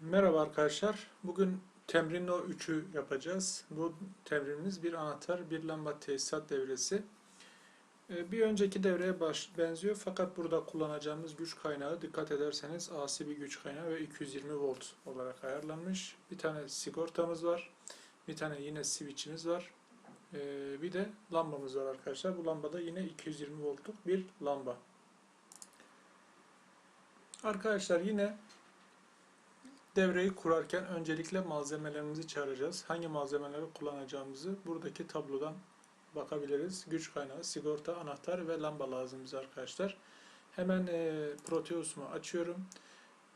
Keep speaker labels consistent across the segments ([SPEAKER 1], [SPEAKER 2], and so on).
[SPEAKER 1] Merhaba arkadaşlar. Bugün temrin o 3'ü yapacağız. Bu temrinimiz bir anahtar, bir lamba tesisat devresi. Ee, Bir önceki devreye benziyor fakat burada kullanacağımız güç kaynağı dikkat ederseniz AC bir güç kaynağı ve 220 volt olarak ayarlanmış. Bir tane sigortamız var. Bir tane yine switch'imiz var. Ee, Bir de lambamız var arkadaşlar. Bu lambada yine 220 voltluk bir lamba. Arkadaşlar yine Devreyi kurarken öncelikle malzemelerimizi çağıracağız. Hangi malzemeleri kullanacağımızı buradaki tablodan bakabiliriz. Güç kaynağı, sigorta, anahtar ve lamba lazım bize arkadaşlar. Hemen e, Proteus'umu açıyorum.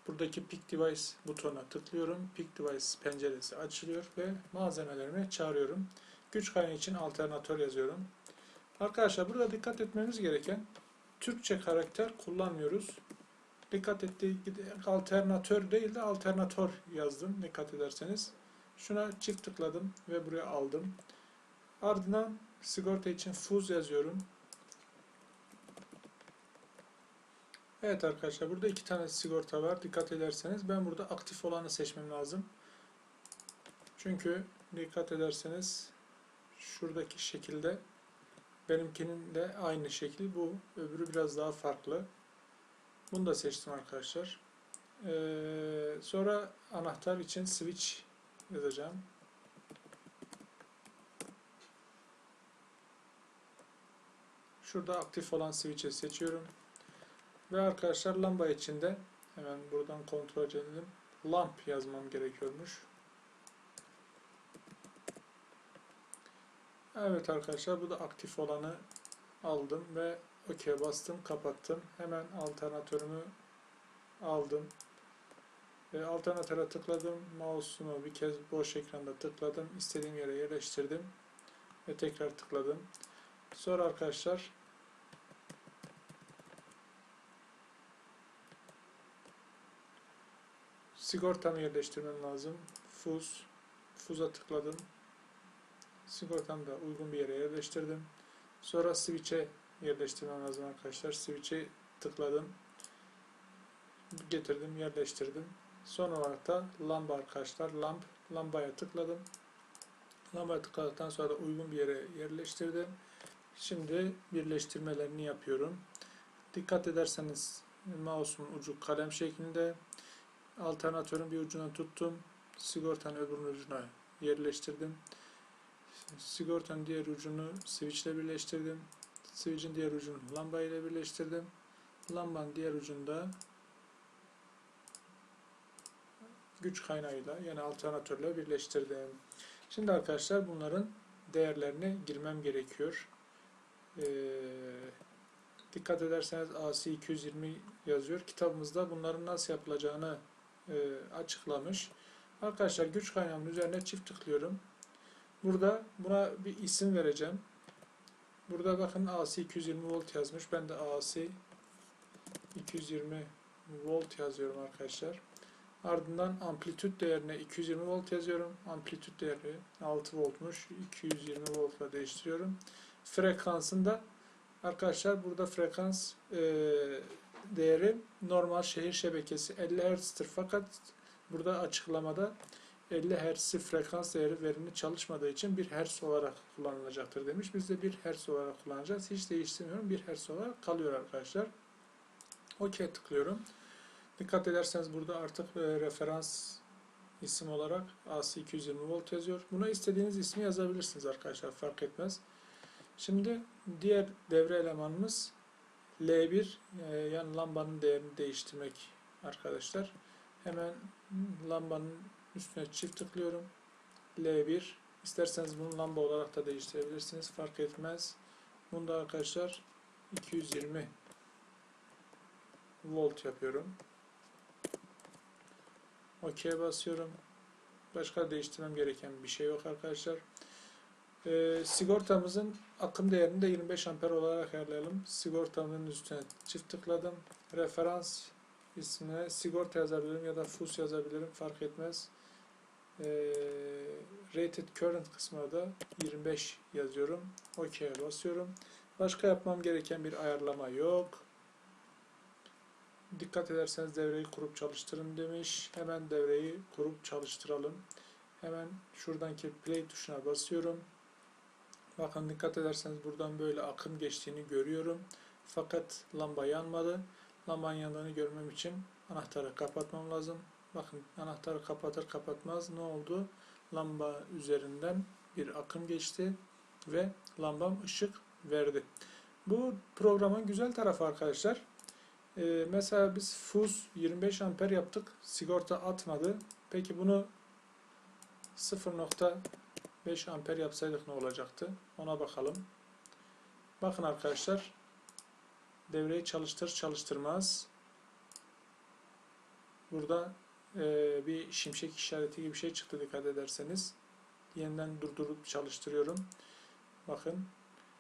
[SPEAKER 1] Buradaki Pick Device butonuna tıklıyorum. Pick Device penceresi açılıyor ve malzemelerimi çağırıyorum. Güç kaynağı için alternatör yazıyorum. Arkadaşlar burada dikkat etmemiz gereken Türkçe karakter kullanmıyoruz dikkat ettiği alternatör değil de alternatör yazdım dikkat ederseniz. Şuna çift tıkladım ve buraya aldım. Ardından sigorta için fuz yazıyorum. Evet arkadaşlar burada iki tane sigorta var. Dikkat ederseniz ben burada aktif olanı seçmem lazım. Çünkü dikkat ederseniz şuradaki şekilde benimkinin de aynı şekil bu. Öbürü biraz daha farklı. Bunu da seçtim arkadaşlar. Ee, sonra anahtar için switch yazacağım. Şurada aktif olan switch'i seçiyorum. Ve arkadaşlar lamba içinde hemen buradan kontrol edelim. Lamp yazmam gerekiyormuş. Evet arkadaşlar bu da aktif olanı aldım ve OK bastım, kapattım. Hemen alternatörümü aldım. E, alternatöre tıkladım. Mouse'umu bir kez boş ekranda tıkladım. İstediğim yere yerleştirdim. Ve tekrar tıkladım. Sonra arkadaşlar sigortamı yerleştirmem lazım. Fuz. Fuz'a tıkladım. Sigortamı da uygun bir yere yerleştirdim. Sonra switch'e yerleştirmem lazım arkadaşlar. Switch'e tıkladım. Getirdim, yerleştirdim. Son olarak da lamba arkadaşlar. Lamp, lambaya tıkladım. Lambaya tıkladıktan sonra da uygun bir yere yerleştirdim. Şimdi birleştirmelerini yapıyorum. Dikkat ederseniz mouse'un ucu kalem şeklinde. Alternatörün bir ucuna tuttum. Sigortanın öbür ucuna yerleştirdim. Sigortanın diğer ucunu switch ile birleştirdim. Switch'in diğer ucunu lamba ile birleştirdim. Lambanın diğer ucunda güç kaynağıyla yani alternatörle birleştirdim. Şimdi arkadaşlar bunların değerlerine girmem gerekiyor. Ee, dikkat ederseniz AC220 yazıyor. Kitabımızda bunların nasıl yapılacağını e, açıklamış. Arkadaşlar güç kaynağının üzerine çift tıklıyorum. Burada buna bir isim vereceğim. Burada bakın AC 220 volt yazmış. Ben de AC 220 volt yazıyorum arkadaşlar. Ardından amplitüt değerine 220 volt yazıyorum. Amplitüt değeri 6 voltmuş. 220 voltla değiştiriyorum. Frekansında arkadaşlar burada frekans e, değeri normal şehir şebekesi 50 Hz'tir. Fakat burada açıklamada 50 Hz frekans değeri verimli çalışmadığı için 1 Hz olarak kullanılacaktır demiş. Biz de 1 Hz olarak kullanacağız. Hiç değiştirmiyorum. 1 Hz olarak kalıyor arkadaşlar. OK tıklıyorum. Dikkat ederseniz burada artık e, referans isim olarak AC220 volt yazıyor. Buna istediğiniz ismi yazabilirsiniz arkadaşlar. Fark etmez. Şimdi diğer devre elemanımız L1 e, yani lambanın değerini değiştirmek arkadaşlar. Hemen lambanın üstüne çift tıklıyorum. L1 İsterseniz bunu lamba olarak da değiştirebilirsiniz. Fark etmez. Bunda arkadaşlar 220 volt yapıyorum. OK basıyorum. Başka değiştirmem gereken bir şey yok arkadaşlar. Ee, sigortamızın akım değerini de 25 amper olarak ayarlayalım. Sigortamın üstüne çift tıkladım. Referans ismine sigorta yazabilirim ya da FUS yazabilirim. Fark etmez. Ee, rated current kısmına da 25 yazıyorum. OK'ye basıyorum. Başka yapmam gereken bir ayarlama yok. dikkat ederseniz devreyi kurup çalıştırın demiş. Hemen devreyi kurup çalıştıralım. Hemen şuradaki play tuşuna basıyorum. Bakın dikkat ederseniz buradan böyle akım geçtiğini görüyorum. Fakat lamba yanmadı. Lambanın yandığını görmem için anahtarı kapatmam lazım. Bakın anahtarı kapatır kapatmaz ne oldu? Lamba üzerinden bir akım geçti ve lambam ışık verdi. Bu programın güzel tarafı arkadaşlar. Ee, mesela biz fuz 25 amper yaptık. Sigorta atmadı. Peki bunu 0.5 amper yapsaydık ne olacaktı? Ona bakalım. Bakın arkadaşlar. Devreyi çalıştır çalıştırmaz. Burada e, bir şimşek işareti gibi bir şey çıktı dikkat ederseniz. Yeniden durdurup çalıştırıyorum. Bakın.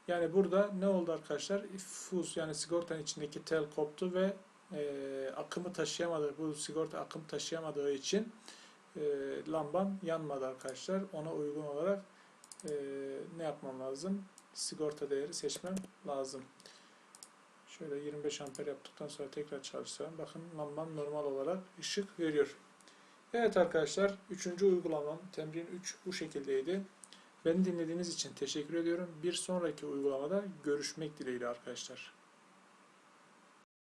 [SPEAKER 1] Yani burada ne oldu arkadaşlar? Fuz yani sigortanın içindeki tel koptu ve e, akımı taşıyamadı. Bu sigorta akım taşıyamadığı için e, lambam yanmadı arkadaşlar. Ona uygun olarak e, ne yapmam lazım? Sigorta değeri seçmem lazım. Şöyle 25 amper yaptıktan sonra tekrar çalıştıralım. Bakın lambam normal olarak ışık veriyor. Evet arkadaşlar, üçüncü uygulamam, temrin 3 bu şekildeydi. Beni dinlediğiniz için teşekkür ediyorum. Bir sonraki uygulamada görüşmek dileğiyle arkadaşlar.